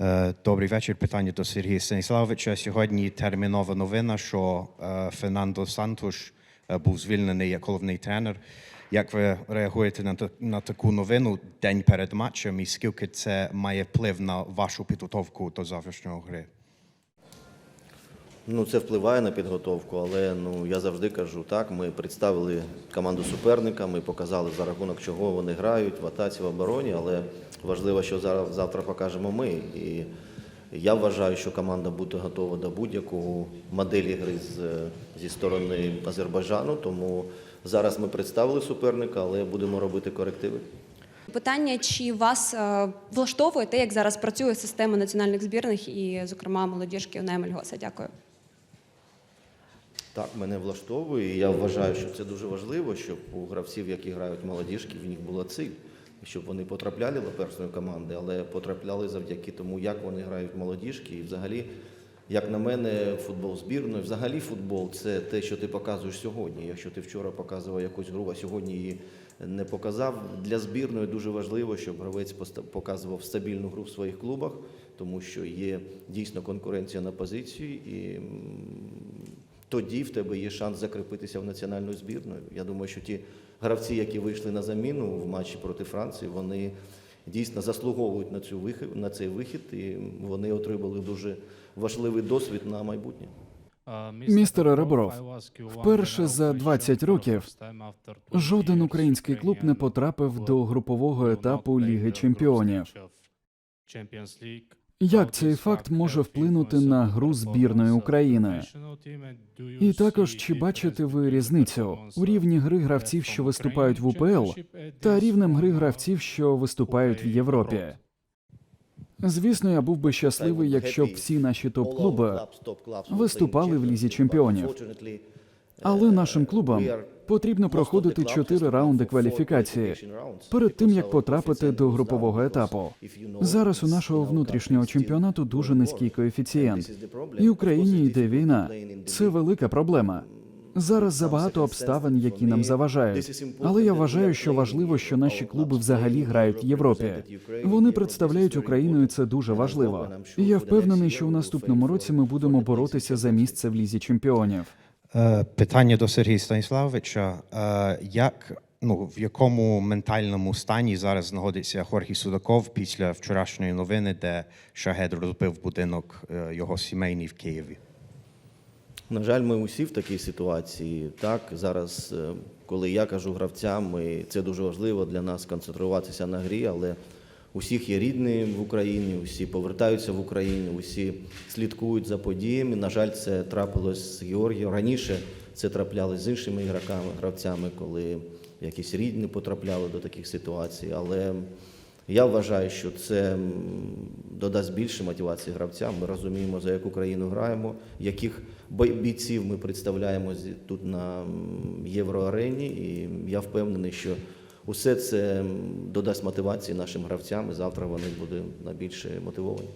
Е, Добрий вечір. Питання до Сергія Станіславовича. Сьогодні термінова новина, що е, Фернандо Сантуш е, був звільнений як головний тренер. Як ви реагуєте на, на таку новину день перед матчем і скільки це має вплив на вашу підготовку до завтрашнього гри? Ну, це впливає на підготовку, але ну я завжди кажу, так, ми представили команду суперника, ми показали за рахунок чого вони грають в атаці в обороні, але важливо, що зараз завтра покажемо ми. І я вважаю, що команда буде готова до будь-якого моделі гри з, зі сторони Азербайджану. Тому зараз ми представили суперника, але будемо робити корективи. Питання, чи вас е, влаштовує те, як зараз працює система національних збірних і, зокрема, молодіжки Унай Мельгоса? Дякую. Так, мене влаштовує. і Я вважаю, що це дуже важливо, щоб у гравців, які грають молодіжки, в них була ціль, щоб вони потрапляли до першої команди, але потрапляли завдяки тому, як вони грають в молодіжки. І взагалі, як на мене, футбол збірної, взагалі футбол це те, що ти показуєш сьогодні. Якщо ти вчора показував якусь гру, а сьогодні її не показав. Для збірної дуже важливо, щоб гравець показував стабільну гру в своїх клубах, тому що є дійсно конкуренція на позиції і. Тоді в тебе є шанс закріпитися в національну збірну. Я думаю, що ті гравці, які вийшли на заміну в матчі проти Франції, вони дійсно заслуговують на цю вихід, на цей вихід, і вони отримали дуже важливий досвід на майбутнє. Містере Ребров, вперше за 20 років жоден український клуб не потрапив до групового етапу Ліги Чемпіонів. Як цей факт може вплинути на гру збірної України? І також чи бачите ви різницю у рівні гри гравців, що виступають в УПЛ, та рівнем гри гравців, що виступають в Європі? Звісно, я був би щасливий, якщо б всі наші топ-клуби виступали в Лізі Чемпіонів. Але нашим клубам потрібно проходити чотири раунди кваліфікації перед тим як потрапити до групового етапу. Зараз у нашого внутрішнього чемпіонату дуже низький коефіцієнт. І Україні йде війна. Це велика проблема. Зараз забагато обставин, які нам заважають. Але я вважаю, що важливо, що наші клуби взагалі грають в Європі. Вони представляють Україну, і це дуже важливо. І я впевнений, що у наступному році ми будемо боротися за місце в лізі чемпіонів. Е, Питання до Сергія Станіславовича. Е, Як ну в якому ментальному стані зараз знаходиться Хорхі Судаков після вчорашньої новини, де Шахед розбив будинок е, його сімейний в Києві? На жаль, ми усі в такій ситуації. Так, зараз, коли я кажу гравцям, це дуже важливо для нас концентруватися на грі, але у всіх є рідні в Україні, усі повертаються в Україну, усі слідкують за подіями. На жаль, це трапилось з Георгієм. Раніше це траплялось з іншими ігроками, гравцями, коли якісь рідні потрапляли до таких ситуацій. Але я вважаю, що це додасть більше мотивації гравцям. Ми розуміємо, за яку країну граємо, яких бійців ми представляємо тут на євроарені. І я впевнений, що усе це додасть мотивації нашим гравцям, і завтра вони будуть найбільше мотивовані.